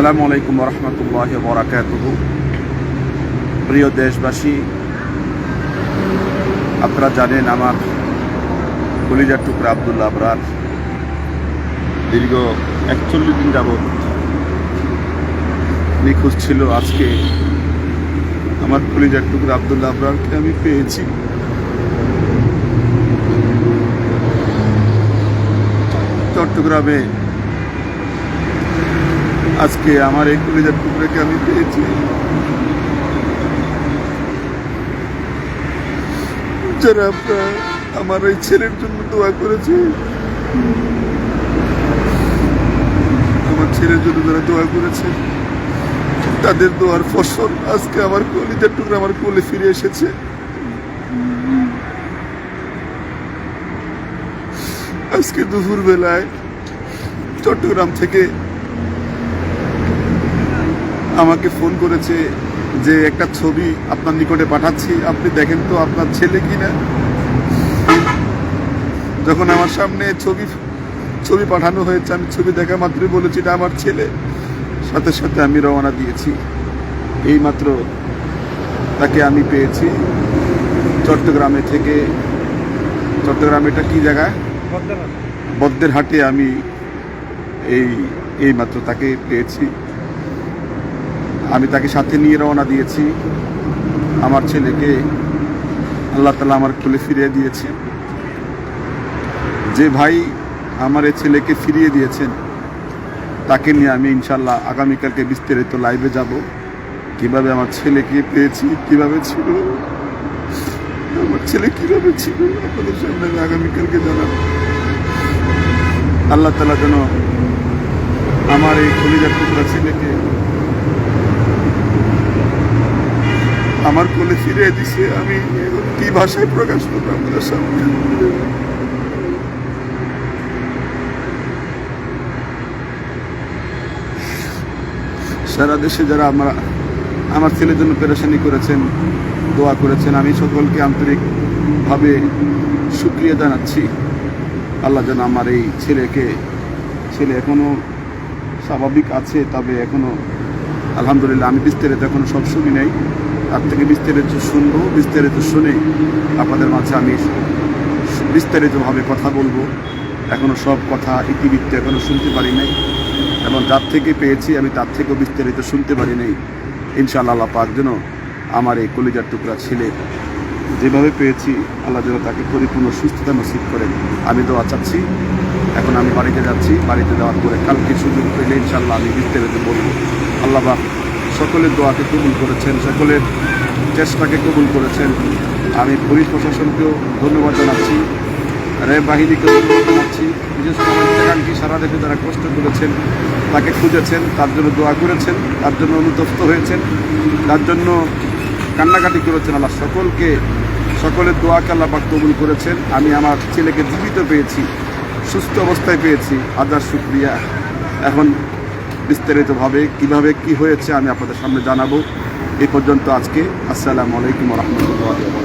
আসসালামু আলাইকুম রহমতুল্লাহ বরাকাতুহ। প্রিয় দেশবাসী, আপনারা জানেন আমার কলিজার টুকরা আবদুল্লাহ আবরার দীর্ঘ একচল্লিশ দিন যাবৎ নিখোঁজ ছিল। আজকে আমার কলিজার টুকরা আবদুল্লা আবরারকে আমি পেয়েছি। চট্টগ্রামে আজকে আমার এই কলিজার টুকরাকে আমি পেয়েছি। যারা আমার এই ছেলের জন্য দোয়া করেছে, আমার ছেলের জন্য যারা দোয়া করেছে, তাদের দোয়ার ফসল আজকে আমার কলিজার টুকরা আমার কোলে ফিরে এসেছে। আজকে দুপুর বেলায় চট্টগ্রাম থেকে আমাকে ফোন করেছে যে একটা ছবি আপনার নিকটে পাঠাচ্ছি আপনি দেখেন তো আপনার ছেলে কি না যখন আমার সামনে ছবি ছবি পাঠানো হয়েছে আমি ছবি দেখা মাত্রই বলেছি এটা আমার ছেলে। সাথে সাথে আমি রওনা দিয়েছি। এইমাত্র তাকে আমি পেয়েছি চট্টগ্রামে থেকে। চট্টগ্রাম এটা কি জায়গা? বদ্দের হাটে আমি এই এইমাত্র তাকে পেয়েছি। আমি তাকে সাথে নিয়ে রওনা দিয়েছি। আমার ছেলেকে আল্লাহ তালা আমার খুলে ফিরিয়ে দিয়েছে। যে ভাই আমার এই ছেলেকে ফিরিয়ে দিয়েছেন, তাকে নিয়ে আমি ইনশাল্লাহ আগামীকালকে বিস্তারিত লাইভে যাব। কীভাবে আমার ছেলেকে পেয়েছি, কীভাবে ছিল, আমার ছেলে কীভাবে ছিল, আপনাদের সামনে আমি আগামীকালকে জানাব। আল্লাহ তালা যেন আমার এই কলিজার টুকরা ছেলেকে আমার কোলে ফিরে দিছে, আমি কি ভাষায় প্রকাশ করব আপনাদের সামনে? সারা দেশে যারা আমরা, আমার ছেলের জন্য পেরেশানি করেছেন, দোয়া করেছেন, আমি সকলকে আন্তরিকভাবে সুক্রিয়া জানাচ্ছি। আল্লাহ যেন আমার এই ছেলেকে, ছেলে এখনও স্বাভাবিক আছে, তবে এখনও, আলহামদুলিল্লাহ, আমি বিস্তারিত এখনও সব শুনি নাই। তার থেকে বিস্তারিত শুনব, বিস্তারিত শুনে আপনাদের মাঝে আমি বিস্তারিতভাবে কথা বলব। এখনও সব কথা ইতিবৃত্তে এখনও শুনতে পারি নাই। এবং যার থেকে পেয়েছি আমি তার থেকেও বিস্তারিত শুনতে পারি নাই। ইনশাআল্লাহ আল্লাহ পাক যেন আমার এই কলিজার টুকরা ছেলে। যেভাবে পেয়েছি আল্লাহ যেন তাকে পরিপূর্ণ সুস্থতা নসিব করেন। আমি দোয়া চাচ্ছি, এখন আমি বাড়িতে যাচ্ছি। বাড়িতে যাওয়ার পরে কালকে সুযোগ পেলে ইনশাল্লাহ আমি বিস্তারিত বলব। আল্লাহ সকলের দোয়াকে কবুল করেছেন, সকলের চেষ্টাকে কবুল করেছেন। আমি পুলিশ প্রশাসনকেও ধন্যবাদ জানাচ্ছি, র্যাব বাহিনীকে ধন্যবাদ জানাচ্ছি, বিশেষ করে সারা দেশে যারা কষ্ট করেছেন, তাকে খুঁজেছেন, তার জন্য দোয়া করেছেন, তার জন্য অনুতপ্ত হয়েছেন, তার জন্য কান্নাকাটি করেছেন আল্লাহ, সকলকে, সকলের দোয়াকে আল্লাহ পাক কবুল করেছেন। আমি আমার ছেলেকে জীবিত পেয়েছি, সুস্থ অবস্থায় পেয়েছি। আদার শুক্রিয়া। এখন বিস্তারিতভাবে কীভাবে কি হয়েছে আমি আপনাদের সামনে জানাব। এ পর্যন্ত আজকে আসসালামু আলাইকুম রহমতুল্লাহ